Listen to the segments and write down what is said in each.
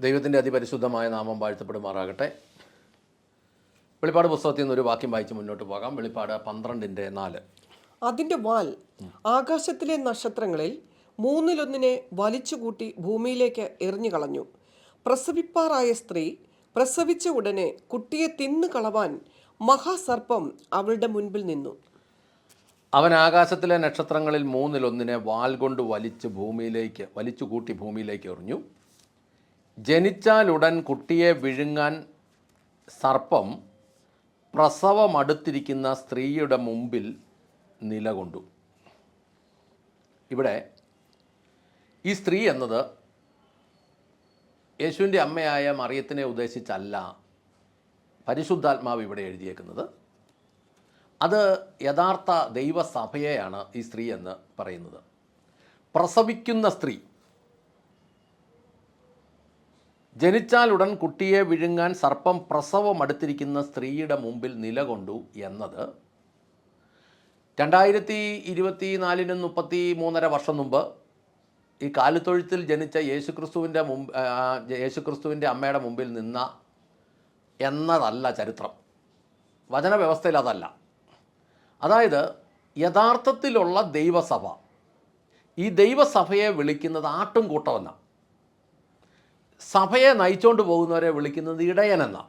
ദൈവത്തിന്റെ അതിപരിശുദ്ധമായ നാമം വാഴ്ത്തപ്പെടുമാറാകട്ടെ. വെളിപ്പാട് പുസ്തകത്തിൽ നിന്ന് ഒരു വാക്യം വായിച്ച് മുന്നോട്ട് പോകാം. വെളിപ്പാട് പന്ത്രണ്ടിന്റെ നാല്. അതിന്റെ വാൽ ആകാശത്തിലെ നക്ഷത്രങ്ങളിൽ മൂന്നിലൊന്നിനെ വലിച്ചുകൂട്ടി ഭൂമിയിലേക്ക് എറിഞ്ഞു കളഞ്ഞു പ്രസവിപ്പാറായ സ്ത്രീ പ്രസവിച്ച ഉടനെ കുട്ടിയെ തിന്നു കളവാൻ മഹാസർപ്പം അവളുടെ മുൻപിൽ നിന്നു. അവൻ ആകാശത്തിലെ നക്ഷത്രങ്ങളിൽ മൂന്നിലൊന്നിനെ വാൽ കൊണ്ട് വലിച്ച് ഭൂമിയിലേക്ക് വലിച്ചു കൂട്ടി ഭൂമിയിലേക്ക് എറിഞ്ഞു. ജനിച്ചാലുടൻ കുട്ടിയെ വിഴുങ്ങാൻ സർപ്പം പ്രസവമടുത്തിരിക്കുന്ന സ്ത്രീയുടെ മുമ്പിൽ നിലകൊണ്ടു. ഇവിടെ ഈ സ്ത്രീ എന്നത് യേശുവിന്റെ അമ്മയായ മറിയത്തിനെ ഉദ്ദേശിച്ചല്ല പരിശുദ്ധാത്മാവ് ഇവിടെ എഴുതിയേക്കുന്നത്. അത് യഥാർത്ഥ ദൈവസഭയെയാണ് ഈ സ്ത്രീ എന്ന് പറയുന്നത്. പ്രസവിക്കുന്ന സ്ത്രീ ജനിച്ചാലുടൻ കുട്ടിയെ വിഴുങ്ങാൻ സർപ്പം പ്രസവമടുത്തിരിക്കുന്ന സ്ത്രീയുടെ മുമ്പിൽ നിലകൊണ്ടു എന്നത് രണ്ടായിരത്തി ഇരുപത്തി നാലിനും മുപ്പത്തി മൂന്നര വർഷം മുമ്പ് ഈ കാലിത്തൊഴുത്തിൽ ജനിച്ച യേശുക്രിസ്തുവിന്റെ മുമ്പ് യേശുക്രിസ്തുവിന്റെ അമ്മയുടെ മുമ്പിൽ നിന്ന എന്നതല്ല ചരിത്രം. വചനവ്യവസ്ഥയിൽ അതല്ല. അതായത് യഥാർത്ഥത്തിലുള്ള ദൈവസഭ ഈ ദൈവസഭയെ വിളിക്കുന്നത് ആട്ടും കൂട്ടമെന്നാണ് സഭയെ നയിച്ചുകൊണ്ട് പോകുന്നവരെ വിളിക്കുന്നത് ഇടയനെന്ന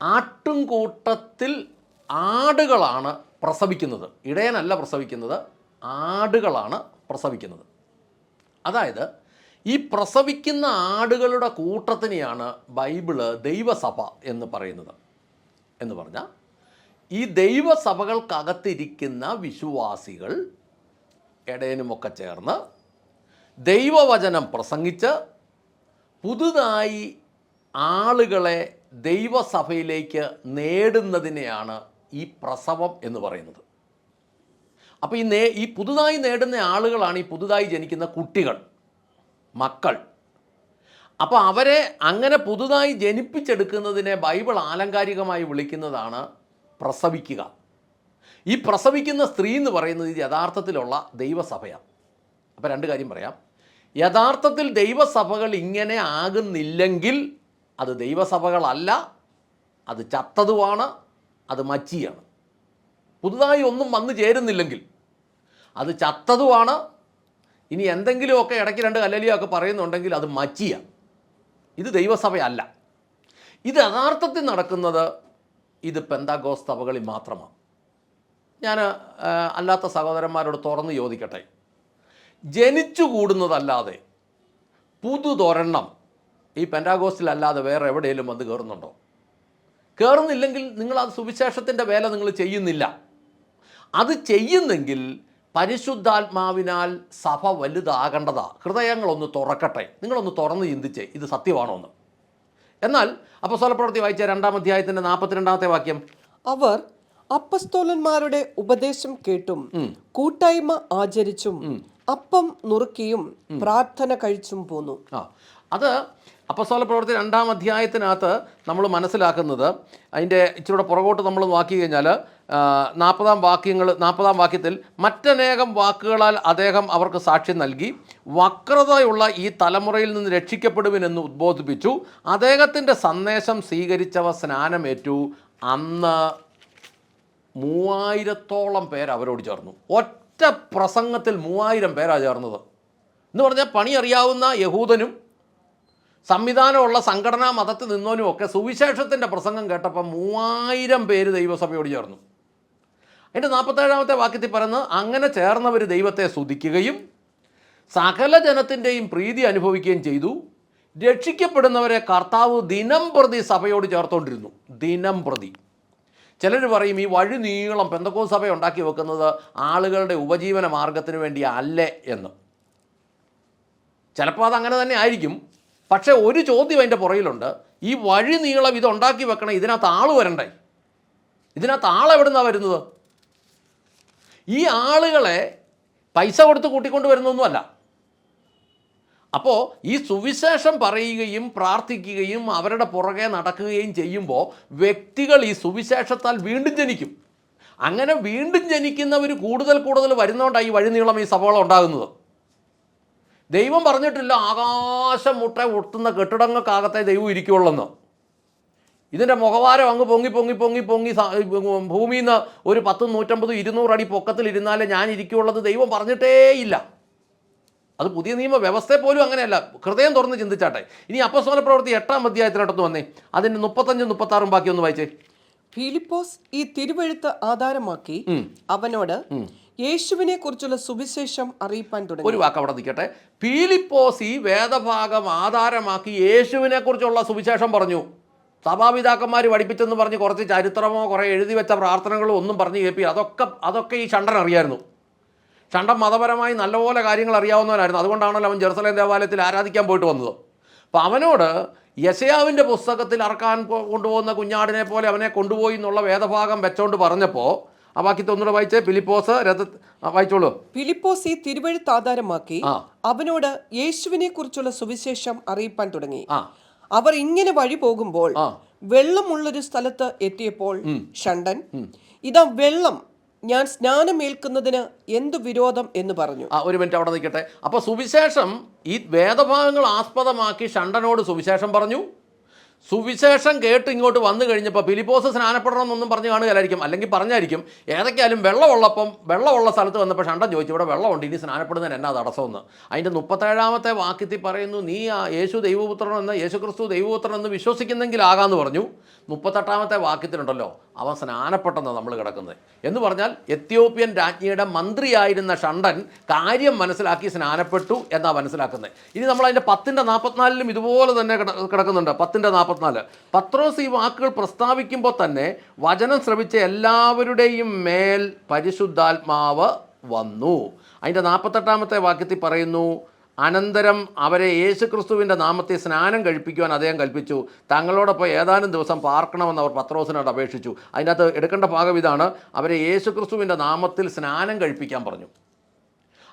ആട്ടുംകൂട്ടത്തിൽ ആടുകളാണ് പ്രസവിക്കുന്നത്. ഇടയനല്ല പ്രസവിക്കുന്നത് ആടുകളാണ് പ്രസവിക്കുന്നത്. അതായത് ഈ പ്രസവിക്കുന്ന ആടുകളുടെ കൂട്ടത്തിനെയാണ് ബൈബിൾ ദൈവസഭ എന്ന് പറയുന്നത് എന്ന് പറഞ്ഞാൽ ഈ ദൈവസഭകൾക്കകത്തിരിക്കുന്ന വിശ്വാസികൾ ഇടയനുമൊക്കെ ചേർന്ന് ദൈവവചനം പ്രസംഗിച്ച് പുതുതായി ആളുകളെ ദൈവസഭയിലേക്ക് നേടുന്നതിനെയാണ് ഈ പ്രസവം എന്ന് പറയുന്നത്. അപ്പോൾ ഈ നേ ഈ പുതുതായി നേടുന്ന ആളുകളാണ് ഈ പുതുതായി ജനിക്കുന്ന കുട്ടികൾ മക്കൾ. അപ്പോൾ അവരെ അങ്ങനെ പുതുതായി ജനിപ്പിച്ചെടുക്കുന്നതിനെ ബൈബിൾ ആലങ്കാരികമായി വിളിക്കുന്നതാണ് പ്രസവിക്കുക. ഈ പ്രസവിക്കുന്ന സ്ത്രീ എന്ന് പറയുന്നത് യഥാർത്ഥത്തിലുള്ള ദൈവസഭയാണ്. അപ്പോൾ രണ്ട് കാര്യം പറയാം. യഥാർത്ഥത്തിൽ ദൈവസഭകൾ ഇങ്ങനെ ആകുന്നില്ലെങ്കിൽ അത് ദൈവസഭകളല്ല അത് ചത്തതുമാണ് അത് മച്ചിയാണ് പുതുതായി ഒന്നും വന്നു ചേരുന്നില്ലെങ്കിൽ അത് ചത്തതുമാണ്. ഇനി എന്തെങ്കിലുമൊക്കെ ഇടയ്ക്ക് രണ്ട് കല്ലലിയൊക്കെ പറയുന്നുണ്ടെങ്കിൽ അത് മച്ചിയാണ് ഇത് ദൈവസഭയല്ല. ഇത് യഥാർത്ഥത്തിൽ നടക്കുന്നത് ഇത് പെന്താഗോസ് സഭകളിൽ മാത്രമാണ് ഞാൻ അല്ലാത്ത സഹോദരന്മാരോട് തുറന്ന് ചോദിക്കട്ടെ ജനിച്ചു കൂടുന്നതല്ലാതെ പുതുതൊരെണ്ണം ഈ പെന്റാഗോസ്റ്റിലല്ലാതെ വേറെ എവിടെയെങ്കിലും വന്ന് കയറുന്നുണ്ടോ കയറുന്നില്ലെങ്കിൽ നിങ്ങൾ അത് സുവിശേഷത്തിന്റെ വേല നിങ്ങൾ ചെയ്യുന്നില്ല. അത് ചെയ്യുന്നെങ്കിൽ പരിശുദ്ധാത്മാവിനാൽ സഭ വലുതാകേണ്ടതാ. ഹൃദയങ്ങളൊന്ന് തുറക്കട്ടെ. നിങ്ങളൊന്ന് തുറന്ന് ചിന്തിച്ചേ ഇത് സത്യമാണോ എന്ന്. എന്നാൽ അപ്പസ്വലപ്രവൃത്തി വായിച്ച രണ്ടാം അധ്യായത്തിന്റെ നാൽപ്പത്തിരണ്ടാമത്തെ വാക്യം. അവർ അപ്പസ്തോലന്മാരുടെ ഉപദേശം കേട്ടും കൂട്ടായ്മ ആചരിച്ചും അപ്പം നുറുക്കിയും പ്രാർത്ഥന കഴിച്ചും പോന്നു. ആ അത് അപ്പസ്തോല പ്രവർത്തി രണ്ടാം അധ്യായത്തിനകത്ത് നമ്മൾ മനസ്സിലാക്കുന്നത്. അതിന്റെ ഇച്ചിരൂടെ പുറകോട്ട് നമ്മൾ നോക്കി കഴിഞ്ഞാൽ നാൽപ്പതാം വാക്യങ്ങൾ നാൽപ്പതാം വാക്യത്തിൽ മറ്റനേകം വാക്കുകളാൽ അദ്ദേഹം അവർക്ക് സാക്ഷ്യം നൽകി വക്രതയുള്ള ഈ തലമുറയിൽ നിന്ന് രക്ഷിക്കപ്പെടുവിനെന്ന് ഉദ്ബോധിപ്പിച്ചു അദ്ദേഹത്തിന്റെ സന്ദേശം സ്വീകരിച്ചവ സ്നാനമേറ്റു. അന്ന് മൂവായിരത്തോളം പേർ അവരോട് ചേർന്നു. ഒറ്റ പ്രസംഗത്തിൽ മൂവായിരം പേരാണ് ചേർന്നത്. എന്ന് പറഞ്ഞാൽ പണി അറിയാവുന്ന യഹൂദനും സംവിധാനമുള്ള സംഘടനാ മതത്തിൽ നിന്നവനും ഒക്കെ സുവിശേഷത്തിന്റെ പ്രസംഗം കേട്ടപ്പോൾ മൂവായിരം പേര് ദൈവസഭയോട് ചേർന്നു. അതിന്റെ നാൽപ്പത്തേഴാമത്തെ വാക്യത്തിൽ പറയുന്നത് അങ്ങനെ ചേർന്നവർ ദൈവത്തെ സ്തുതിക്കുകയും സകല ജനത്തിന്റെയും പ്രീതി അനുഭവിക്കുകയും ചെയ്തു. രക്ഷിക്കപ്പെടുന്നവരെ കർത്താവ് ദിനം പ്രതി സഭയോട് ചേർത്തുകൊണ്ടിരുന്നു ദിനം പ്രതി ചിലർ പറയും ഈ വഴി നീളം പെന്തക്കോ സഭ ഉണ്ടാക്കി വെക്കുന്നത് ആളുകളുടെ ഉപജീവന മാർഗത്തിന് വേണ്ടി അല്ലേ എന്ന്. ചിലപ്പോൾ അത് അങ്ങനെ തന്നെ ആയിരിക്കും. പക്ഷേ ഒരു ചോദ്യം അതിന്റെ പുറകിലുണ്ട്. ഈ വഴി നീളം ഇത് ഉണ്ടാക്കി വെക്കണം ഇതിനകത്ത് ആൾ വരണ്ടേ? ഇതിനകത്ത് ആളെവിടുന്നാണ് വരുന്നത്? ഈ ആളുകളെ പൈസ കൊടുത്ത് കൂട്ടിക്കൊണ്ട് വരുന്നൊന്നുമല്ല അപ്പോൾ ഈ സുവിശേഷം പറയുകയും പ്രാർത്ഥിക്കുകയും അവരുടെ പുറകെ നടക്കുകയും ചെയ്യുമ്പോൾ വ്യക്തികൾ ഈ സുവിശേഷത്താൽ വീണ്ടും ജനിക്കും. അങ്ങനെ വീണ്ടും ജനിക്കുന്നവർ കൂടുതൽ കൂടുതൽ വരുന്നതുകൊണ്ടാണ് ഈ വഴിനീളം ഈ സഭകൾ ഉണ്ടാകുന്നത്. ദൈവം പറഞ്ഞിട്ടില്ല ആകാശം മുട്ട ഒട്ടുന്ന കെട്ടിടങ്ങൾക്കാകത്തെ ദൈവം ഇരിക്കുള്ളെന്ന് ഇതിന്റെ മുഖവാരം അങ്ങ് പൊങ്ങി പൊങ്ങി പൊങ്ങി പൊങ്ങി ഭൂമിയിൽ നിന്ന് ഒരു പത്ത് നൂറ്റമ്പത് ഇരുന്നൂറ് അടി പൊക്കത്തിൽ ഇരുന്നാലേ ഞാൻ ഇരിക്കുള്ളത് ദൈവം പറഞ്ഞിട്ടേ ഇല്ല അത് പുതിയ നിയമ വ്യവസ്ഥ പോലും അങ്ങനെയല്ല. ഹൃദയം തുറന്ന് ചിന്തിച്ചാട്ടെ. ഇനി അപ്പസ്വല പ്രവൃത്തി എട്ടാം അധ്യായത്തിലോട്ടൊന്ന് വന്നേ. അതിന്റെ മുപ്പത്തഞ്ചും മുപ്പത്താറും ബാക്കി ഒന്ന് വായിച്ചേ. ഫിലിപ്പോസ് ഈ തിരുവഴുത്ത് ആധാരമാക്കി അവനോട് യേശുവിനെ കുറിച്ചുള്ള സുവിശേഷം അറിയിപ്പാൻ തുടങ്ങി. ഒരു വാക്ക് അവിടെ നിൽക്കട്ടെ. ഫിലിപ്പോസ് ഈ വേദഭാഗം ആധാരമാക്കി യേശുവിനെ കുറിച്ചുള്ള സുവിശേഷം പറഞ്ഞു. സഭാപിതാക്കന്മാർ പഠിപ്പിച്ചെന്ന് പറഞ്ഞ് കുറച്ച് ചരിത്രമോ കുറേ എഴുതി വെച്ച പ്രാർത്ഥനകളോ ഒന്നും പറഞ്ഞ് കേൾപ്പി അതൊക്കെ അതൊക്കെ ഈ ചണ്ടൻ അറിയായിരുന്നു. ഷണ്ടൻ മതപരമായി നല്ലപോലെ കാര്യങ്ങൾ അറിയാവുന്നവനായിരുന്നു. അതുകൊണ്ടാണല്ലോ അവൻ ജെറുസലേം ദേവാലയത്തിൽ ആരാധിക്കാൻ പോയിട്ട് വന്നത്. അപ്പോൾ അവനോട് യശയാവിന്റെ പുസ്തകത്തിൽ അറക്കാൻ കൊണ്ടുപോകുന്ന കുഞ്ഞാടിനെ പോലെ അവനെ കൊണ്ടുപോയി എന്നുള്ള വേദഭാഗം വെച്ചോണ്ട് പറഞ്ഞപ്പോൾ ആ ബാക്കി തൊന്നൂടെ വായിച്ചേ. ഫിലിപ്പോസ് രഥ വായിച്ചോളൂ. ഫിലിപ്പോസ് ഈ തിരുവഴുത്ത് ആധാരമാക്കി അവനോട് യേശുവിനെ കുറിച്ചുള്ള സുവിശേഷം അറിയിപ്പാൻ തുടങ്ങി. അവർ ഇങ്ങനെ വഴി പോകുമ്പോൾ. വെള്ളമുള്ളൊരു സ്ഥലത്ത് എത്തിയപ്പോൾ ഷണ്ടൻ ഇതാ വെള്ളം ഞാൻ സ്നാനമേൽക്കുന്നതിന് എന്തു വിരോധം എന്ന് പറഞ്ഞു. ആ ഒരു മിനിറ്റ് അവിടെ നിൽക്കട്ടെ. അപ്പോൾ സുവിശേഷം ഈ വേദഭാഗങ്ങൾ ആസ്പദമാക്കി ഷണ്ടനോട് സുവിശേഷം പറഞ്ഞു. സുവിശേഷം കേട്ട് ഇങ്ങോട്ട് വന്നു കഴിഞ്ഞപ്പോൾ ഫിലിപ്പോസ് സ്നാനപ്പെടണം എന്നൊന്നും പറഞ്ഞു കാണുകയായിരിക്കും അല്ലെങ്കിൽ പറഞ്ഞായിരിക്കും ഏതൊക്കെയാലും വെള്ളമുള്ളപ്പം വെള്ളമുള്ള സ്ഥലത്ത് വന്നപ്പോൾ ഷണ്ടൻ ചോദിച്ചു ഇവിടെ വെള്ളമുണ്ട് ഇനി സ്നാനപ്പെടുന്നതിന് എന്നാ തടസ്സമെന്ന് അതിന്റെ മുപ്പത്തേഴാമത്തെ വാക്യത്തിൽ പറയുന്നു നീ ആ യേശു ദൈവപുത്രൻ എന്ന് യേശു ക്രിസ്തു ദൈവപുത്രൻ എന്ന് വിശ്വസിക്കുന്നെങ്കിലാകാമെന്ന് പറഞ്ഞു. മുപ്പത്തെട്ടാമത്തെ വാക്യത്തിലുണ്ടല്ലോ അവൻ സ്നാനപ്പെട്ടെന്നാണ് നമ്മൾ കിടക്കുന്നത്. എന്ന് പറഞ്ഞാൽ എത്യോപ്യൻ രാജ്ഞിയുടെ മന്ത്രിയായിരുന്ന ഷണ്ടൻ കാര്യം മനസ്സിലാക്കി സ്നാനപ്പെട്ടു എന്നാണ് മനസ്സിലാക്കുന്നത്. ഇനി നമ്മൾ അതിന്റെ പത്തിന്റെ നാൽപ്പത്തിനാലിലും ഇതുപോലെ തന്നെ കിട- കിടക്കുന്നുണ്ട്. പത്തിന്റെ നാൽപ്പത്തിനാല്. പത്രോസ് ഈ വാക്കുകൾ പ്രസ്താവിക്കുമ്പോൾ തന്നെ വചനം ശ്രവിച്ച എല്ലാവരുടെയും മേൽ പരിശുദ്ധാത്മാവ് വന്നു. അതിന്റെ നാൽപ്പത്തെട്ടാമത്തെ വാക്യത്തിൽ പറയുന്നു അനന്തരം അവരെ യേശുക്രിസ്തുവിന്റെ നാമത്തെ സ്നാനം കഴിപ്പിക്കുവാൻ അദ്ദേഹം കൽപ്പിച്ചു. തങ്ങളോടൊപ്പം ഏതാനും ദിവസം പാർക്കണമെന്ന് അവർ പത്രോസിനോട് അപേക്ഷിച്ചു. അതിനകത്ത് എടുക്കേണ്ട ഭാഗം ഇതാണ് അവരെ യേശുക്രിസ്തുവിന്റെ നാമത്തിൽ സ്നാനം കഴിപ്പിക്കാൻ പറഞ്ഞു.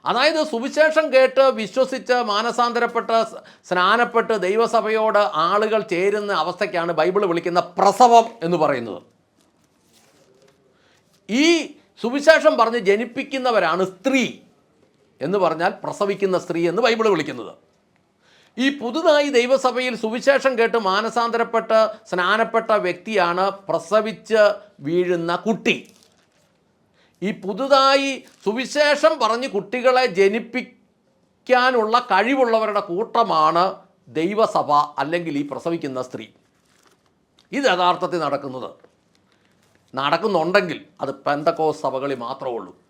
അതായത് സുവിശേഷം കേട്ട് വിശ്വസിച്ച് മാനസാന്തരപ്പെട്ട് സ്നാനപ്പെട്ട് ദൈവസഭയോട് ആളുകൾ ചേരുന്ന അവസ്ഥയ്ക്കാണ് ബൈബിൾ വിളിക്കുന്ന പ്രസവം എന്ന് പറയുന്നത്. ഈ സുവിശേഷം പറഞ്ഞ് ജനിപ്പിക്കുന്നവരാണ് സ്ത്രീ. എന്ന് പറഞ്ഞാൽ പ്രസവിക്കുന്ന സ്ത്രീ എന്ന് ബൈബിൾ വിളിക്കുന്നത്. ഈ പുതുതായി ദൈവസഭയിൽ സുവിശേഷം കേട്ട് മാനസാന്തരപ്പെട്ട സ്നാനപ്പെട്ട വ്യക്തിയാണ് പ്രസവിച്ച് വീഴുന്ന കുട്ടി. ഈ പുതുതായി സുവിശേഷം പറഞ്ഞ് കുട്ടികളെ ജനിപ്പിക്കാനുള്ള കഴിവുള്ളവരുടെ കൂട്ടമാണ് ദൈവസഭ അല്ലെങ്കിൽ ഈ പ്രസവിക്കുന്ന സ്ത്രീ. ഇത് യഥാർത്ഥത്തിൽ നടക്കുന്നത്. നടക്കുന്നുണ്ടെങ്കിൽ അത് പെന്തക്കോസ് സഭകളിൽ മാത്രമേ ഉള്ളൂ.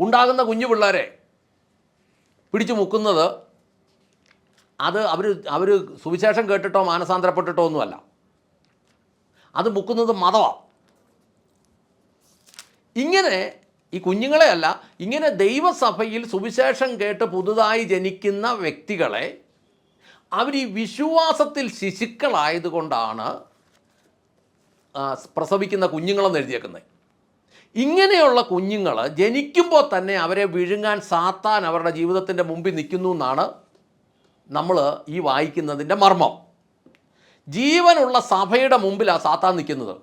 ഉണ്ടാകുന്ന കുഞ്ഞു പിള്ളേരെ പിടിച്ചു മുക്കുന്നത് അത് അവർ അവർ സുവിശേഷം കേട്ടിട്ടോ മാനസാന്തരപ്പെട്ടിട്ടോ ഒന്നുമല്ല. അത് മുക്കുന്നത് മതമാണ് ഇങ്ങനെ ഈ കുഞ്ഞുങ്ങളെയല്ല ഇങ്ങനെ ദൈവസഭയിൽ സുവിശേഷം കേട്ട് പുതുതായി ജനിക്കുന്ന വ്യക്തികളെ അവർ ഈ വിശ്വാസത്തിൽ ശിശുക്കളായതുകൊണ്ടാണ് പ്രസവിക്കുന്ന കുഞ്ഞുങ്ങളെന്ന് എഴുതിയേക്കുന്നത്. ഇങ്ങനെയുള്ള കുഞ്ഞുങ്ങൾ ജനിക്കുമ്പോൾ തന്നെ അവരെ വിഴുങ്ങാൻ സാത്താൻ അവരുടെ ജീവിതത്തിന്റെ മുമ്പിൽ നിൽക്കുന്നു എന്നാണ് നമ്മൾ ഈ വായിക്കുന്നതിന്റെ മർമ്മം. ജീവനുള്ള സഭയുടെ മുമ്പിലാണ് സാത്താൻ നിൽക്കുന്നത്.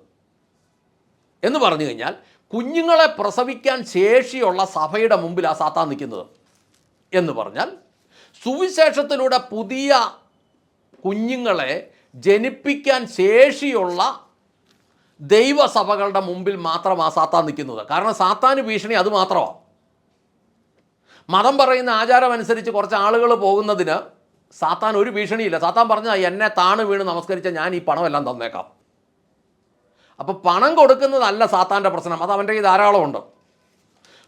എന്ന് പറഞ്ഞു കഴിഞ്ഞാൽ കുഞ്ഞുങ്ങളെ പ്രസവിക്കാൻ ശേഷിയുള്ള സഭയുടെ മുമ്പിലാണ് സാത്താൻ നിൽക്കുന്നത്. എന്ന് പറഞ്ഞാൽ സുവിശേഷത്തിലൂടെ പുതിയ കുഞ്ഞുങ്ങളെ ജനിപ്പിക്കാൻ ശേഷിയുള്ള ദൈവസഭകളുടെ മുമ്പിൽ മാത്രമാണ് സാത്താൻ നിൽക്കുന്നത്. കാരണം സാത്താന് ഭീഷണി അത് മാത്രമാണ് മതം പറയുന്ന ആചാരം അനുസരിച്ച് കുറച്ച് ആളുകൾ പോകുന്നതിന് സാത്താൻ ഒരു ഭീഷണിയില്ല. സാത്താൻ പറഞ്ഞാൽ എന്നെ താണു വീണ് നമസ്കരിച്ച ഞാൻ ഈ പണമെല്ലാം തന്നേക്കാം. അപ്പോൾ പണം കൊടുക്കുന്നതല്ല സാത്താന്റെ പ്രശ്നം. അത് അവന്റെ കയ്യിൽ ധാരാളമുണ്ട്.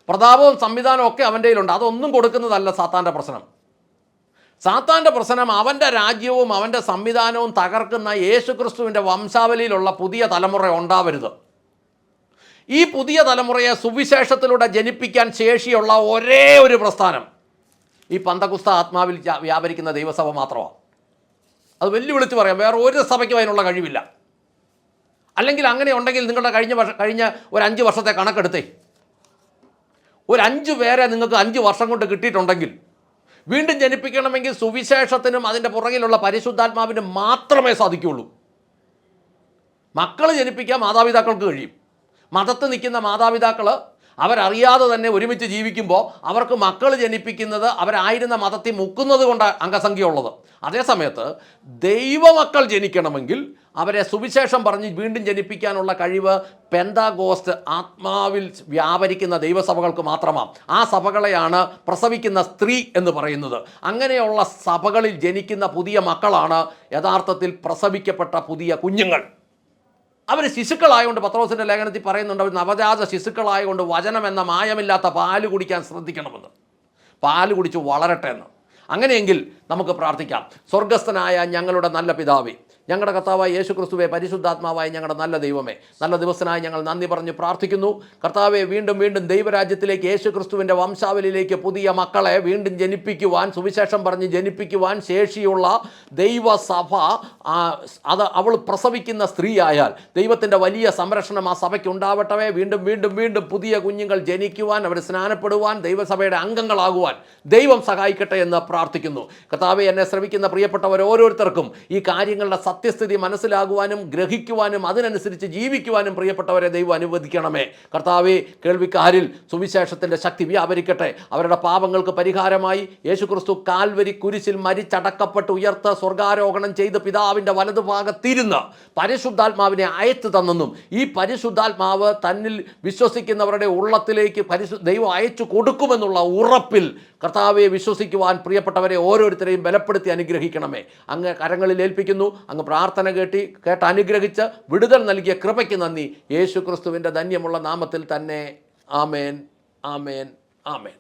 പ്രതാപവും സംവിധാനവും ഒക്കെ അവന്റെ കയ്യിലുണ്ട്. അതൊന്നും കൊടുക്കുന്നതല്ല സാത്താന്റെ പ്രശ്നം. സാത്താന്റെ പ്രശ്നം അവന്റെ രാജ്യവും അവന്റെ സംവിധാനവും തകർക്കുന്ന യേശുക്രിസ്തുവിന്റെ വംശാവലിയിലുള്ള പുതിയ തലമുറ ഉണ്ടാവരുത്. ഈ പുതിയ തലമുറയെ സുവിശേഷത്തിലൂടെ ജനിപ്പിക്കാൻ ശേഷിയുള്ള ഒരേ ഒരു പ്രസ്ഥാനം ഈ പന്തകുസ്ത ആത്മാവിൽ വ്യാപരിക്കുന്ന ദൈവസഭ മാത്രമാണ്. അത് വെല്ലുവിളിച്ച് പറയാം വേറെ ഒരു സഭയ്ക്കും അതിനുള്ള കഴിവില്ല. അല്ലെങ്കിൽ അങ്ങനെ ഉണ്ടെങ്കിൽ നിങ്ങളുടെ കഴിഞ്ഞ വർഷം കഴിഞ്ഞ ഒരു അഞ്ച് വർഷത്തെ കണക്കെടുത്തേ. ഒരു അഞ്ച് പേരെ നിങ്ങൾക്ക് അഞ്ച് വർഷം കൊണ്ട് കിട്ടിയിട്ടുണ്ടെങ്കിൽ വീണ്ടും ജനിപ്പിക്കണമെങ്കിൽ സുവിശേഷത്തിനും അതിന്റെ പുറകിലുള്ള പരിശുദ്ധാത്മാവിനും മാത്രമേ സാധിക്കുകയുള്ളൂ. മക്കൾ ജനിപ്പിക്കാൻ മാതാപിതാക്കൾക്ക് കഴിയും. മതത്ത് നിൽക്കുന്ന മാതാപിതാക്കൾ അവരറിയാതെ തന്നെ ഒരുമിച്ച് ജീവിക്കുമ്പോൾ അവർക്ക് മക്കൾ ജനിപ്പിക്കുന്നത് അവരായിരുന്ന മതത്തിൽ മുക്കുന്നത് കൊണ്ട് അംഗസംഖ്യ ഉള്ളത് അതേസമയത്ത് ദൈവമക്കൾ ജനിക്കണമെങ്കിൽ അവരെ സുവിശേഷം പറഞ്ഞ് വീണ്ടും ജനിപ്പിക്കാനുള്ള കഴിവ് പെന്താഗോസ്റ്റ് ആത്മാവിൽ വ്യാപരിക്കുന്ന ദൈവസഭകൾക്ക് മാത്രമാണ്. ആ സഭകളെയാണ് പ്രസവിക്കുന്ന സ്ത്രീ എന്ന് പറയുന്നത്. അങ്ങനെയുള്ള സഭകളിൽ ജനിക്കുന്ന പുതിയ മക്കളാണ് യഥാർത്ഥത്തിൽ പ്രസവിക്കപ്പെട്ട പുതിയ കുഞ്ഞുങ്ങൾ. അവർ ശിശുക്കളായതുകൊണ്ട് പത്രോസിന്റെ ലേഖനത്തിൽ പറയുന്നുണ്ട് അവർ നവജാത ശിശുക്കളായതുകൊണ്ട് വചനം എന്ന മായമില്ലാത്ത പാൽ കുടിക്കാൻ ശ്രദ്ധിക്കണമെന്ന്. പാൽ കുടിച്ച് വളരട്ടെ എന്ന്. അങ്ങനെയെങ്കിൽ നമുക്ക് പ്രാർത്ഥിക്കാം. സ്വർഗസ്ഥനായ ഞങ്ങളുടെ നല്ല പിതാവേ ഞങ്ങളുടെ കർത്താവായ യേശു ക്രിസ്തുവെ പരിശുദ്ധാത്മാവായി ഞങ്ങളുടെ നല്ല ദൈവമേ. നല്ല ദിവസനായി ഞങ്ങൾ നന്ദി പറഞ്ഞ് പ്രാർത്ഥിക്കുന്നു. കർത്താവെ വീണ്ടും വീണ്ടും ദൈവരാജ്യത്തിലേക്ക് യേശു ക്രിസ്തുവിന്റെ വംശാവലിയിലേക്ക് പുതിയ മക്കളെ വീണ്ടും ജനിപ്പിക്കുവാൻ സുവിശേഷം പറഞ്ഞ് ജനിപ്പിക്കുവാൻ ശേഷിയുള്ള ദൈവസഭ അത് അവൾ പ്രസവിക്കുന്ന സ്ത്രീയായാൽ ദൈവത്തിന്റെ വലിയ സംരക്ഷണം ആ സഭയ്ക്ക് ഉണ്ടാവട്ടവേ വീണ്ടും വീണ്ടും വീണ്ടും പുതിയ കുഞ്ഞുങ്ങൾ ജനിക്കുവാൻ അവർ സ്നാനപ്പെടുവാൻ ദൈവസഭയുടെ അംഗങ്ങളാകുവാൻ ദൈവം സഹായിക്കട്ടെ എന്ന് പ്രാർത്ഥിക്കുന്നു. കർത്താവെ എന്നെ ശ്രമിക്കുന്ന പ്രിയപ്പെട്ടവർ ഓരോരുത്തർക്കും ഈ കാര്യങ്ങളുടെ സത്യസ്ഥിതി മനസ്സിലാകുവാനും ഗ്രഹിക്കുവാനും അതിനനുസരിച്ച് ജീവിക്കുവാനും പ്രിയപ്പെട്ടവരെ ദൈവം അനുവദിക്കണമേ. കർത്താവെ കേൾവിക്കാരിൽ സുവിശേഷത്തിന്റെ ശക്തി വ്യാപരിക്കട്ടെ. അവരുടെ പാപങ്ങൾക്ക് പരിഹാരമായി യേശുക്രിസ്തു കാൽവരി കുരിശിൽ മരിച്ചടക്കപ്പെട്ട് ഉയർത്ത സ്വർഗാരോഹണം ചെയ്ത് പിതാവിന്റെ വലതുഭാഗത്തിരുന്ന് പരിശുദ്ധാത്മാവിനെ അയച്ചു തന്നെന്നും ഈ പരിശുദ്ധാത്മാവ് തന്നിൽ വിശ്വസിക്കുന്നവരുടെ ഉള്ളത്തിലേക്ക് പരിശു ദൈവം അയച്ചു കൊടുക്കുമെന്നുള്ള ഉറപ്പിൽ കർത്താവെ വിശ്വസിക്കുവാൻ പ്രിയപ്പെട്ടവരെ ഓരോരുത്തരെയും ബലപ്പെടുത്തി അനുഗ്രഹിക്കണമേ. അങ്ങ് കരങ്ങളിൽ ഏൽപ്പിക്കുന്നു അങ്ങ് പ്രാർത്ഥന കേട്ടി കേട്ട് അനുഗ്രഹിച്ച് വിടുതൽ നൽകിയ കൃപയ്ക്ക് നന്ദി. യേശു ക്രിസ്തുവിന്റെ ധന്യമുള്ള നാമത്തിൽ തന്നെ ആമേൻ ആമേൻ ആമേൻ.